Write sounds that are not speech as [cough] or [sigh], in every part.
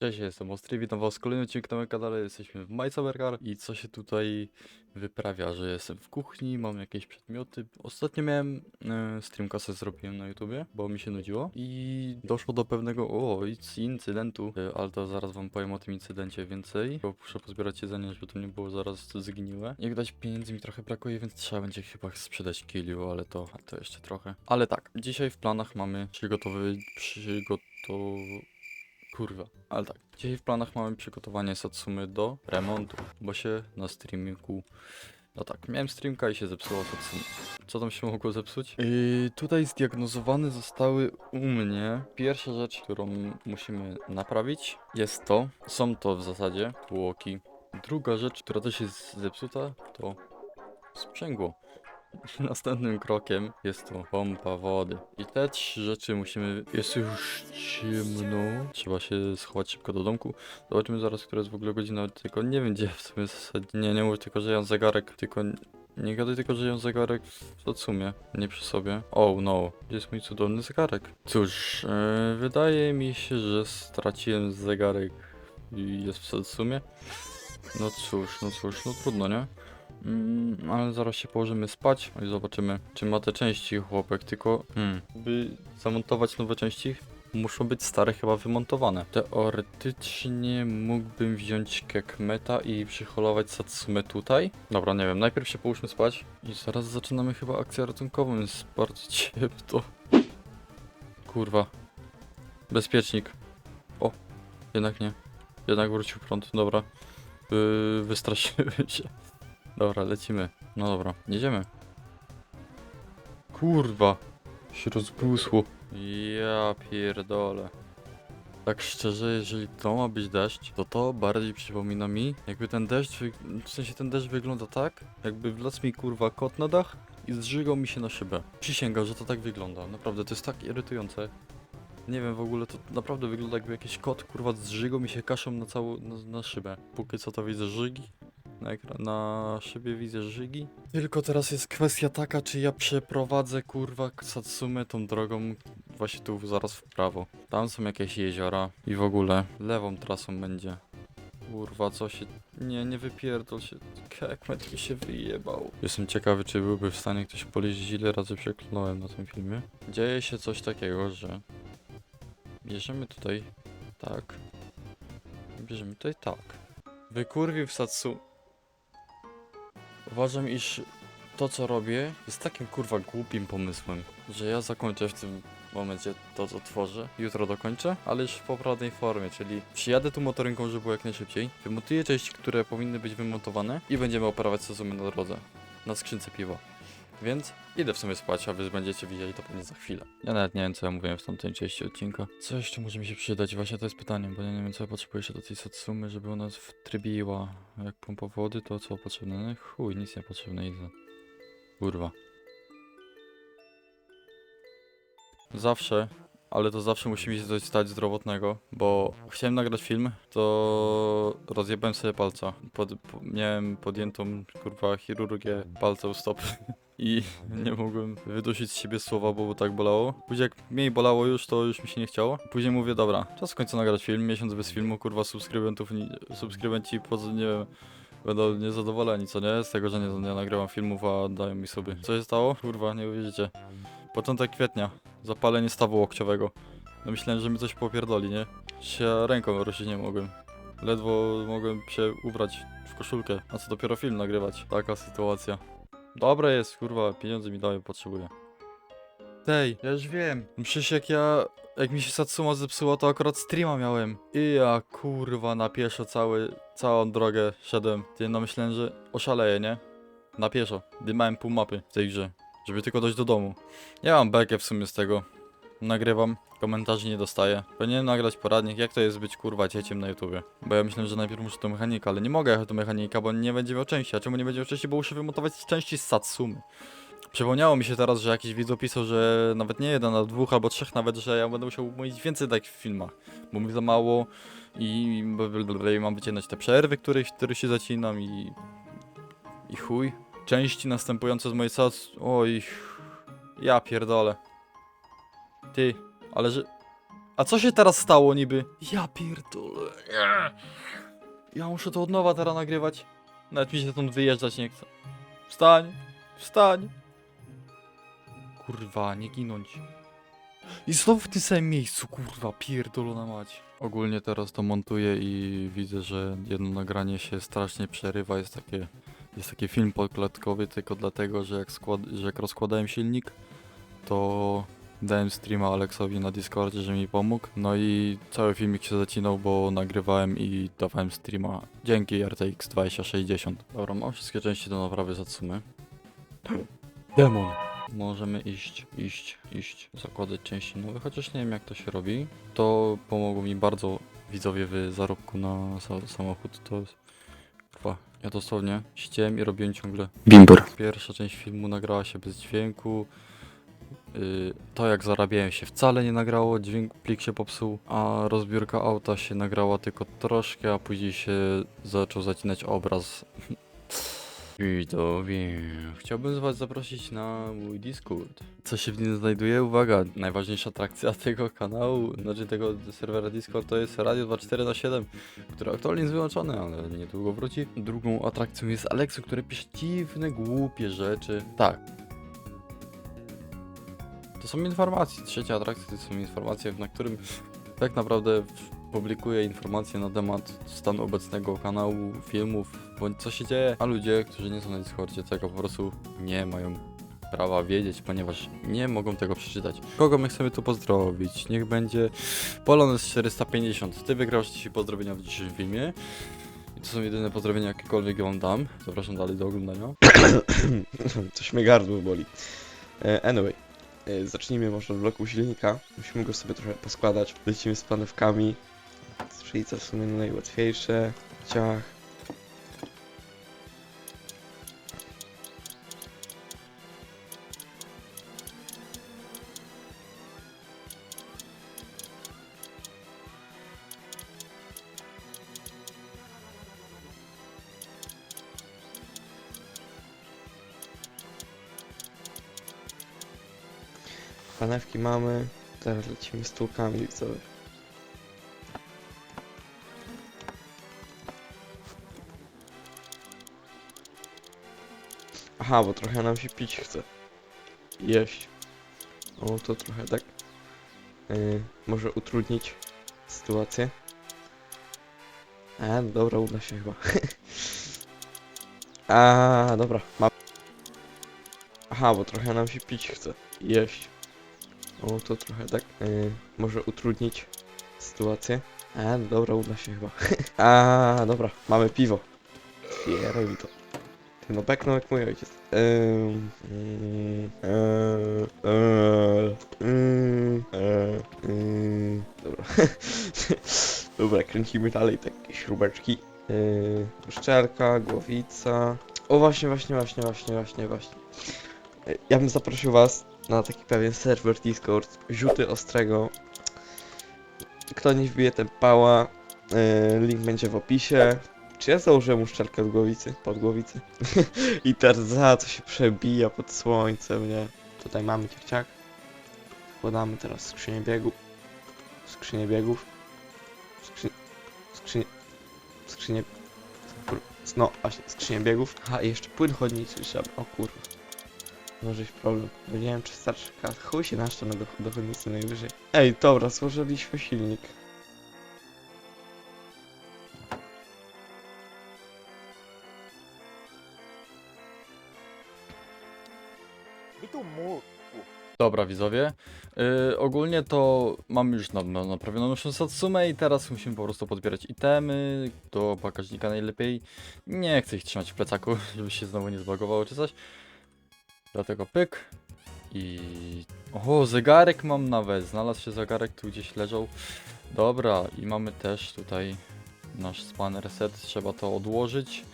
Cześć, jestem Ostry, witam was w kolejnym odcinku na moim kanale, jesteśmy w Majsabergar i co się tutaj wyprawia, że jestem w kuchni, mam jakieś przedmioty. Ostatnio miałem e, streamcasę zrobiłem na YouTubie, bo mi się nudziło i doszło do pewnego, o, inc- incydentu, e, ale to zaraz wam powiem o tym incydencie więcej, bo muszę pozbierać jedzenie, żeby to nie było zaraz zgniłe. Jak dać pieniędzy mi trochę brakuje, więc trzeba będzie chyba sprzedać kiliu, ale to, to jeszcze trochę. Ale tak, dzisiaj w planach mamy przygotowy, przygotow... Kurwa, ale tak. Dzisiaj w planach mamy przygotowanie Satsumy do remontu, bo się na streaminku. No tak, miałem streamka i się zepsuło Satsuma. Co tam się mogło zepsuć? Yy, tutaj zdiagnozowane zostały u mnie. Pierwsza rzecz, którą musimy naprawić, jest to. Są to w zasadzie tłoki. Druga rzecz, która też jest zepsuta, to sprzęgło. [laughs] Następnym krokiem jest to pompa wody. I te trzy rzeczy musimy. Jest już ciemno. Trzeba się schować szybko do domku. Zobaczymy zaraz, która jest w ogóle godzina. Tylko nie wiem gdzie w sumie zasadzie. Nie, nie mów tylko, że ja zegarek. Tylko. Nie gadaj tylko, że ja zegarek w Odsumie, nie przy sobie. Oh no, gdzie jest mój cudowny zegarek? Cóż, e, wydaje mi się, że straciłem zegarek i jest w Satsumie. No cóż, no cóż, no trudno, nie? Mm, ale zaraz się położymy spać i zobaczymy, czy ma te części chłopek, tylko hmm, by zamontować nowe części, muszą być stare chyba wymontowane. Teoretycznie mógłbym wziąć kekmeta i przyholować Satsumę tutaj. Dobra, nie wiem, najpierw się połóżmy spać i zaraz zaczynamy chyba akcję ratunkową, jest bardzo [laughs] ciepło. Kurwa. Bezpiecznik. O, jednak nie. Jednak wrócił prąd, dobra. Yy, wystraszyłem się. Dobra, lecimy. No dobra, jedziemy. Kurwa, się rozbłysło. Ja pierdolę. Tak szczerze, jeżeli to ma być deszcz, to to bardziej przypomina mi, jakby ten deszcz, w sensie ten deszcz wygląda tak, jakby wlazł mi kurwa kot na dach i zżygał mi się na szybę. Przysięgam, że to tak wygląda. Naprawdę, to jest tak irytujące. Nie wiem, w ogóle to naprawdę wygląda jakby jakiś kot kurwa zżygał mi się kaszą na całą, na, na szybę. Póki co to widzę żygi, na, ekra- na szybie widzę żygi. Tylko teraz jest kwestia taka, czy ja przeprowadzę kurwa Satsumę tą drogą właśnie tu zaraz w prawo. Tam są jakieś jeziora i w ogóle lewą trasą będzie. Kurwa, co się... Nie, nie wypierdol się. Kekmet mi się wyjebał. Jestem ciekawy, czy byłby w stanie ktoś policzyć, ile razy przeklnąłem na tym filmie. Dzieje się coś takiego, że... Bierzemy tutaj... Tak. Bierzemy tutaj tak. Wykurwił w Satsu... Uważam, iż to co robię jest takim kurwa głupim pomysłem, że ja zakończę w tym momencie to co tworzę. Jutro dokończę, ale już w poprawnej formie, czyli przyjadę tu motorynką, żeby było jak najszybciej, wymontuję części, które powinny być wymontowane i będziemy operować sezony na drodze. Na skrzynce piwa. Więc idę w sumie spać, a wy będziecie widzieli to pewnie za chwilę. Ja nawet nie wiem co ja mówiłem w tamtej części odcinka. Co jeszcze może mi się przydać? Właśnie to jest pytanie, bo ja nie wiem co ja potrzebuję jeszcze do tej Satsumy, żeby ona wtrybiła. Jak pompa wody, to co potrzebne? No chuj, nic nie potrzebne, idę. Kurwa. Zawsze, ale to zawsze musi mi się coś stać zdrowotnego, bo chciałem nagrać film, to rozjebałem sobie palca. Pod, po, miałem podjętą, kurwa, chirurgię palca u stopy. [laughs] I nie mogłem wydusić z siebie słowa, bo tak bolało. Później jak mniej bolało już, to już mi się nie chciało. Później mówię, dobra, czas w końcu nagrać film, miesiąc bez filmu, kurwa, subskrybentów, subskrybenci poza, nie wiem, będą niezadowoleni, co nie? Z tego, że nie, nie nagrywam filmów, a dają mi sobie. Co się stało? Kurwa, nie uwierzycie. Początek kwietnia. Zapalenie stawu łokciowego. No myślałem, że mi coś popierdoli, nie? Się ręką ruszyć nie mogłem. Ledwo mogłem się ubrać w koszulkę, a co dopiero film nagrywać. Taka sytuacja. Dobre jest, kurwa, pieniądze mi dają, potrzebuję. Tej, ja już wiem. Przecież jak ja, jak mi się Satsuma zepsuła, to akurat streama miałem. I ja, kurwa, na pieszo cały, całą drogę szedłem. Ty, no myślałem, że oszaleję, nie? Na pieszo. Dymałem pół mapy w tej grze, żeby tylko dojść do domu. Ja mam bekę w sumie z tego. Nagrywam, komentarzy nie dostaję. Powinienem nagrać poradnik, jak to jest być kurwa dzieciem na YouTubie. Bo ja myślę, że najpierw muszę do mechanika, ale nie mogę jechać do mechanika, bo nie będzie miał części. A czemu nie będzie miał części? Bo muszę wymontować części z Satsumy. Przypomniało mi się teraz, że jakiś widz opisał, że nawet nie jeden, a dwóch albo trzech nawet, że ja będę musiał mówić więcej tak w filmach, bo mi za mało i, i mam wycinać te przerwy, które, które się zacinam i... i chuj. Części następujące z mojej sats... Oj... Ja pierdolę. Ty, ale że... A co się teraz stało niby? Ja pierdolę. Ja muszę to od nowa teraz nagrywać. Nawet mi się stąd wyjeżdżać nie chce. Wstań, wstań. Kurwa, nie ginąć. I znowu w tym samym miejscu, kurwa, pierdolona mać. Ogólnie teraz to montuję i widzę, że jedno nagranie się strasznie przerywa. Jest takie, jest taki film podkładkowy tylko dlatego, że jak, skład, że jak rozkładałem silnik, to dałem streama Aleksowi na Discordzie, że mi pomógł. No i cały filmik się zacinał, bo nagrywałem i dawałem streama. Dzięki RTX 2060. Dobra, mam wszystkie części do naprawy Satsumy. Demon. Możemy iść, iść, iść, zakładać części nowe, chociaż nie wiem jak to się robi. To pomogło mi bardzo widzowie w zarobku na sa samochód. To jest... Kurwa, ja dosłownie ściłem i robiłem ciągle bimber. Pierwsza część filmu nagrała się bez dźwięku. Yy, to jak zarabiałem się wcale nie nagrało, dźwięk plik się popsuł, a rozbiórka auta się nagrała tylko troszkę, a później się zaczął zacinać obraz. [laughs] Widzowie, chciałbym was zaprosić na mój Discord. Co się w nim znajduje? Uwaga, najważniejsza atrakcja [laughs] tego kanału, znaczy tego serwera Discord to jest Radio 24 na 7 który aktualnie jest wyłączony, ale niedługo wróci. Drugą atrakcją jest Aleksu, który pisze dziwne, głupie rzeczy. Tak. To są informacje. Trzecia atrakcja to są informacje, na którym tak naprawdę publikuję informacje na temat stanu obecnego kanału, filmów, bądź co się dzieje, a ludzie, którzy nie są na Discordzie, tego po prostu nie mają prawa wiedzieć, ponieważ nie mogą tego przeczytać. Kogo my chcemy tu pozdrowić? Niech będzie Polones 450. Ty wygrasz dzisiaj pozdrowienia w dzisiejszym filmie. I to są jedyne pozdrowienia, jakiekolwiek wam dam. Zapraszam dalej do oglądania. [coughs] Coś mnie gardło boli. E, Anyway, zacznijmy może od bloku silnika. Musimy go sobie trochę poskładać. Lecimy z panewkami. Czyli co w sumie najłatwiejsze. Ciach. Panewki mamy. Teraz lecimy z tłukami widzowie. Aha, bo trochę nam się pić chce. Jeść. O, to trochę tak. Yy, może utrudnić sytuację. No dobra, uda się chyba. [laughs] A, dobra, mam. Aha, bo trochę nam się pić chce. Jeść. O, to trochę tak. Yy, może utrudnić sytuację. A, no dobra, uda się chyba. [laughs] A, dobra, mamy piwo. Otwieraj mi to. Ty no beknął jak mój ojciec. E, e, e, Dobra. [laughs] Dobra, kręcimy dalej takie śrubeczki. Yy, szczelka, głowica. O właśnie, właśnie, właśnie, właśnie, właśnie, właśnie. Yy, Ja bym zaprosił was na taki pewien serwer Discord, Rzuty Ostrego. Kto nie wbije ten pała, yy, link będzie w opisie. Czy ja założyłem uszczelkę od głowicy, pod głowicy? [laughs] I teraz za co się przebija pod słońcem, nie? Tutaj mamy ciach Wkładamy teraz skrzynię biegu. Skrzynię biegów. Skrzy... Skrzynię... Skrzynię... kur- No, właśnie, skrzynię biegów. Aha, i jeszcze płyn chodniczy trzeba. O kurwa. Może być problem. Wiem, czy starczy kas. Chuj się naszto na do, do chodnicy najwyżej. Ej, dobra, złożyliśmy silnik. Dobra, widzowie. Yy, ogólnie to mamy już na, na, naprawioną naszą Satsumę i teraz musimy po prostu podbierać itemy do bagażnika najlepiej. Nie chcę ich trzymać w plecaku, [laughs] żeby się znowu nie zbagowało czy coś. Dlatego pyk. I... O, zegarek mam nawet. Znalazł się zegarek, tu gdzieś leżał. Dobra, i mamy też tutaj nasz spanner set. Trzeba to odłożyć.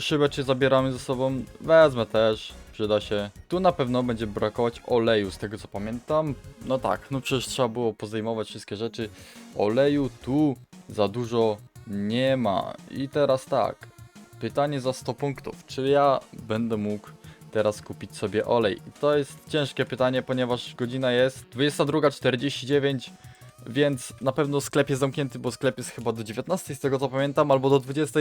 Szybę czy zabieramy ze sobą? Wezmę też, przyda się. Tu na pewno będzie brakować oleju, z tego co pamiętam. No tak, no przecież trzeba było pozdejmować wszystkie rzeczy. Oleju tu za dużo nie ma. I teraz tak, pytanie za 100 punktów. Czy ja będę mógł teraz kupić sobie olej? I to jest ciężkie pytanie, ponieważ godzina jest 22.49, więc na pewno sklep jest zamknięty, bo sklep jest chyba do 19 z tego co pamiętam, albo do 20,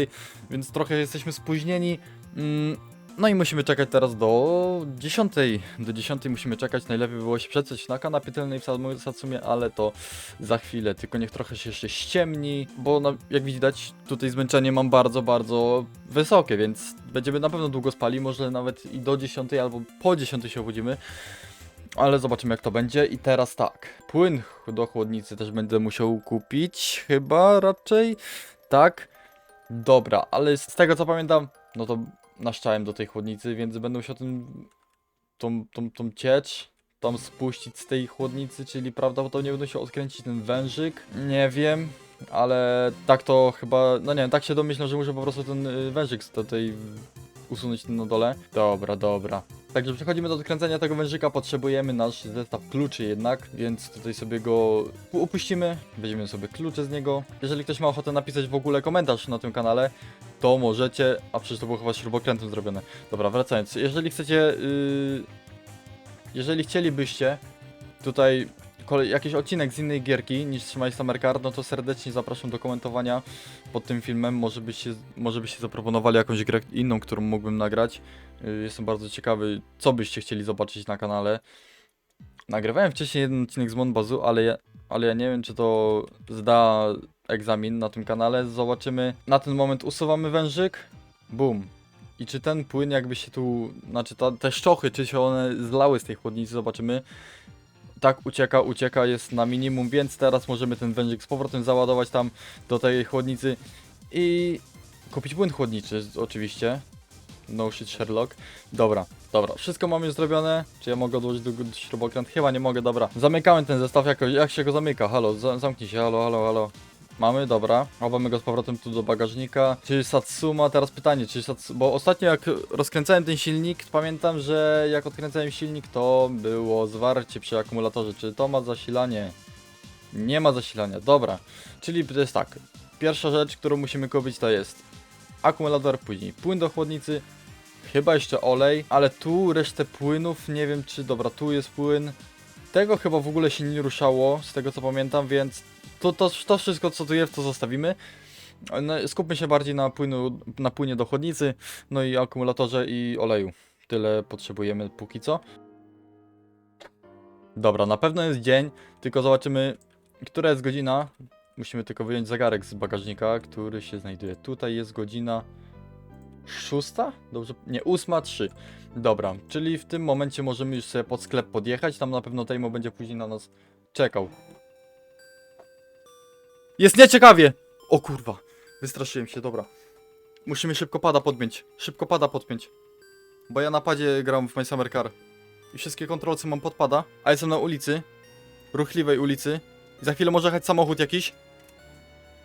więc trochę jesteśmy spóźnieni. Mm, no i musimy czekać teraz do 10. Do 10 musimy czekać. Najlepiej było się przeceć na kanapie tylnej w Satsumie, ale to za chwilę. Tylko niech trochę się jeszcze ściemni, bo jak widać tutaj zmęczenie mam bardzo, bardzo wysokie, więc będziemy na pewno długo spali. Może nawet i do 10 albo po 10 się obudzimy. Ale zobaczymy jak to będzie. I teraz tak. Płyn do chłodnicy też będę musiał kupić. Chyba raczej. Tak. Dobra, ale z tego co pamiętam, no to naszczałem do tej chłodnicy, więc będę musiał ten, tą, tą, tą ciecz tam spuścić z tej chłodnicy, czyli prawdopodobnie będę się odkręcić ten wężyk. Nie wiem, ale tak to chyba, no nie wiem, tak się domyślam, że muszę po prostu ten y, wężyk z tej usunąć na dole. Dobra, dobra. Także przechodzimy do odkręcenia tego wężyka, potrzebujemy nasz zestaw kluczy jednak, więc tutaj sobie go upuścimy, weźmiemy sobie klucze z niego. Jeżeli ktoś ma ochotę napisać w ogóle komentarz na tym kanale, to możecie, a przecież to było chyba śrubokrętem zrobione. Dobra, wracając, jeżeli chcecie, yy, jeżeli chcielibyście tutaj jakiś odcinek z innej gierki niż Trzymaj Summer Card, no to serdecznie zapraszam do komentowania pod tym filmem, może byście, może byście zaproponowali jakąś grę inną, którą mógłbym nagrać. Yy, Jestem bardzo ciekawy, co byście chcieli zobaczyć na kanale. Nagrywałem wcześniej jeden odcinek z Monbazu, ale ja, ale ja nie wiem, czy to zda egzamin na tym kanale. Zobaczymy. Na ten moment usuwamy wężyk. Bum. I czy ten płyn jakby się tu, znaczy ta, te szczochy, czy się one zlały z tej chłodnicy, zobaczymy. Tak, ucieka, ucieka, jest na minimum, więc teraz możemy ten wężyk z powrotem załadować tam do tej chłodnicy i kupić płyn chłodniczy oczywiście. No shit Sherlock. Dobra, dobra, wszystko mamy już zrobione. Czy ja mogę odłożyć do, śrubokręt? Chyba nie mogę, dobra. Zamykamy ten zestaw, jako, jak się go zamyka? Halo, za, zamknij się, halo, halo, halo. Mamy, dobra. Chowamy go z powrotem tu do bagażnika. Czy Satsuma, teraz pytanie, czy Satsuma, bo ostatnio jak rozkręcałem ten silnik, pamiętam, że jak odkręcałem silnik, to było zwarcie przy akumulatorze. Czy to ma zasilanie? Nie ma zasilania, dobra. Czyli to jest tak. Pierwsza rzecz, którą musimy kupić to jest akumulator, później płyn do chłodnicy, chyba jeszcze olej, ale tu resztę płynów, nie wiem czy, dobra, tu jest płyn. Tego chyba w ogóle się nie ruszało, z tego co pamiętam, więc to, to, to wszystko co tu jest, to zostawimy. No, skupmy się bardziej na, płynu, na płynie do chłodnicy, no i akumulatorze i oleju. Tyle potrzebujemy póki co. Dobra, na pewno jest dzień, tylko zobaczymy, która jest godzina. Musimy tylko wyjąć zegarek z bagażnika, który się znajduje tutaj. Jest godzina szósta? Dobrze? Nie, ósma, trzy. Dobra, czyli w tym momencie możemy już sobie pod sklep podjechać. Tam na pewno Tejmo będzie później na nas czekał. Jest nieciekawie! O kurwa, wystraszyłem się, dobra. Musimy szybko pada podpiąć. Szybko pada podpiąć. Bo ja na padzie gram w My Summer Car. I wszystkie kontrolce mam podpada, a jestem na ulicy. Ruchliwej ulicy. I za chwilę może jechać samochód jakiś.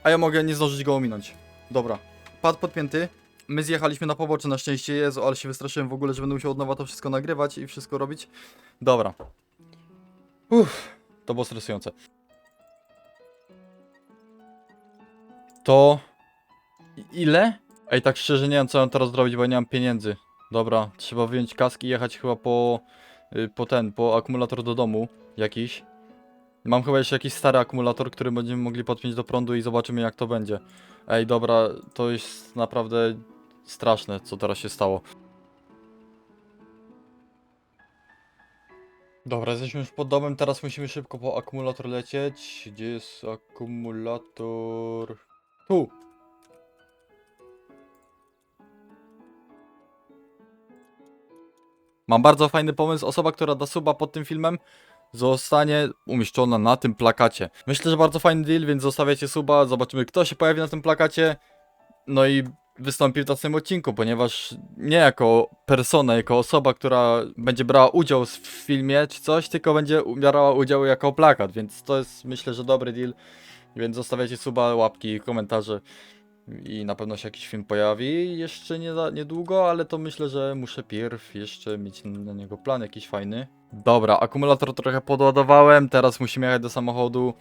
A ja mogę nie zdążyć go ominąć. Dobra. Pad podpięty. My zjechaliśmy na pobocze na szczęście, Jezu, ale się wystraszyłem w ogóle, że będę musiał od nowa to wszystko nagrywać i wszystko robić. Dobra. Uff, to było stresujące. To... Ile? Ej, tak szczerze nie wiem co mam teraz zrobić, bo nie mam pieniędzy. Dobra, trzeba wyjąć kaski i jechać chyba po... y, Po ten, po akumulator do domu jakiś. Mam chyba jeszcze jakiś stary akumulator, który będziemy mogli podpiąć do prądu i zobaczymy jak to będzie. Ej, dobra, to jest naprawdę straszne, co teraz się stało. Dobra, jesteśmy już pod domem, teraz musimy szybko po akumulator lecieć. Gdzie jest akumulator? Tu! Mam bardzo fajny pomysł. Osoba, która da suba pod tym filmem, zostanie umieszczona na tym plakacie. Myślę, że bardzo fajny deal, więc zostawiacie suba, zobaczymy kto się pojawi na tym plakacie. No i wystąpi w następnym odcinku, ponieważ nie jako persona, jako osoba, która będzie brała udział w filmie czy coś, tylko będzie brała udział jako plakat, więc to jest myślę, że dobry deal. Więc zostawiacie suba, łapki, komentarze i na pewno się jakiś film pojawi jeszcze nie niedługo, ale to myślę, że muszę pierw jeszcze mieć na niego plan jakiś fajny. Dobra, akumulator trochę podładowałem, teraz musimy jechać do samochodu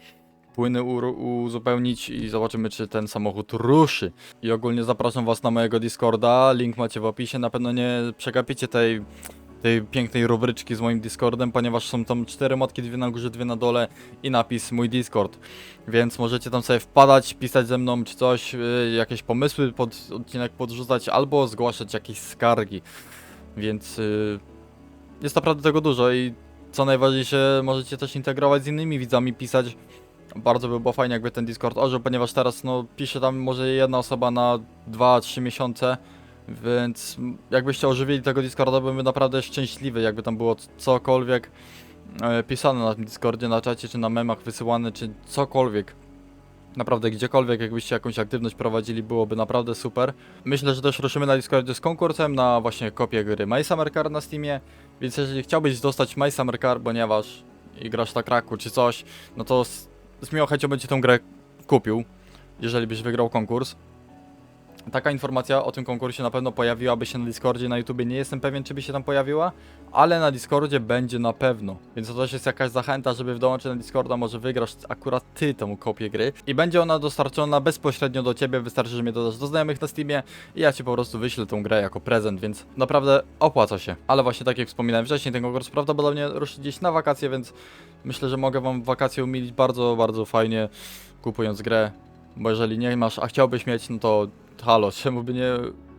płyny uzupełnić i zobaczymy, czy ten samochód ruszy. I ogólnie zapraszam was na mojego Discorda, link macie w opisie, na pewno nie przegapicie tej, tej pięknej rubryczki z moim Discordem, ponieważ są tam cztery motki, dwie na górze, dwie na dole i napis mój Discord. Więc możecie tam sobie wpadać, pisać ze mną czy coś, yy, jakieś pomysły pod odcinek podrzucać, albo zgłaszać jakieś skargi. Więc yy, jest naprawdę tego dużo i co najważniejsze, możecie też integrować z innymi widzami, pisać. Bardzo by było fajnie, jakby ten Discord ożył, ponieważ teraz no, pisze tam może jedna osoba na 2-3 miesiące, więc jakbyście ożywili tego Discorda, byłbym naprawdę szczęśliwy, jakby tam było cokolwiek e, pisane na tym Discordzie, na czacie, czy na memach wysyłane, czy cokolwiek. Naprawdę gdziekolwiek, jakbyście jakąś aktywność prowadzili, byłoby naprawdę super. Myślę, że też ruszymy na Discordzie z konkursem na właśnie kopię gry My Summer Car na Steamie, więc jeżeli chciałbyś dostać My Summer Car, ponieważ i grasz na kraku czy coś, no to z, z miłą chęcią będzie tą grę kupił, jeżeli byś wygrał konkurs. Taka informacja o tym konkursie na pewno pojawiłaby się na Discordzie, na YouTubie nie jestem pewien czy by się tam pojawiła, ale na Discordzie będzie na pewno. Więc to też jest jakaś zachęta, żeby dołączyć na Discorda, może wygrasz akurat ty tą kopię gry. I będzie ona dostarczona bezpośrednio do ciebie, wystarczy, że mnie dodasz do znajomych na Steamie i ja ci po prostu wyślę tą grę jako prezent, więc naprawdę opłaca się. Ale właśnie tak jak wspominałem wcześniej, ten konkurs prawdopodobnie ruszy gdzieś na wakacje, więc myślę, że mogę wam wakacje umilić bardzo, bardzo fajnie kupując grę. Bo jeżeli nie masz, a chciałbyś mieć, no to halo, czemu by nie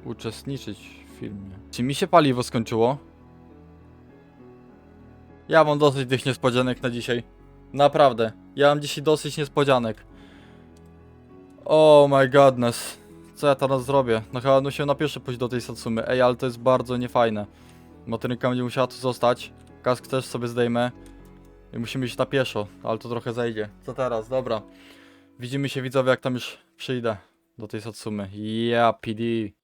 uczestniczyć w filmie? Czy mi się paliwo skończyło? Ja mam dosyć tych niespodzianek na dzisiaj. Naprawdę. Ja mam dzisiaj dosyć niespodzianek. Oh my godness. Co ja teraz zrobię? No chyba się na pierwsze pójść do tej Satsumy. Ej, ale to jest bardzo niefajne. Motorynka będzie musiała tu zostać. Kask też sobie zdejmę. I musimy iść na pieszo, ale to trochę zejdzie. Co teraz? Dobra. Widzimy się widzowie jak tam już przyjdę do tej Satsumy. Ja, PD.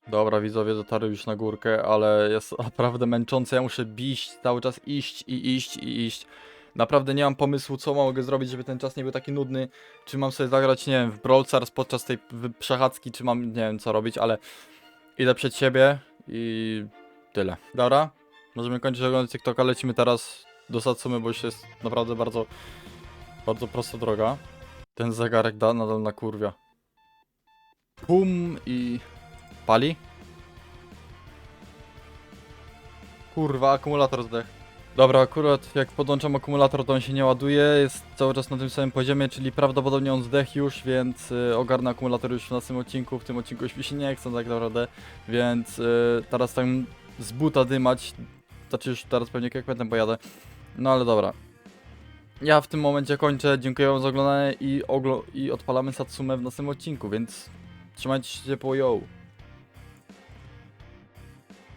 Dobra, widzowie dotarły już na górkę, ale jest [laughs] naprawdę męczące. Ja muszę biść, cały czas iść i iść i iść. Naprawdę nie mam pomysłu, co mogę zrobić, żeby ten czas nie był taki nudny. Czy mam sobie zagrać, nie wiem, w Brawl Stars podczas tej przechadzki, czy mam, nie wiem, co robić, ale idę przed siebie i tyle. Dobra, możemy kończyć oglądać TikToka, lecimy teraz do Satsumy, bo już jest naprawdę bardzo, bardzo prosta droga. Ten zegarek da nadal na kurwia. Pum i pali. Kurwa, akumulator zdech. Dobra, akurat jak podłączam akumulator, to on się nie ładuje, jest cały czas na tym samym poziomie, czyli prawdopodobnie on zdech już, więc y, ogarnę akumulator już w następnym odcinku, w tym odcinku już mi się nie chce tak naprawdę, więc y, teraz tam z buta dymać, znaczy już teraz pewnie kekwetem pojadę, no ale dobra. Ja w tym momencie kończę, dziękuję wam za oglądanie i, i odpalamy Satsumę w następnym odcinku, więc trzymajcie się ciepło, yo!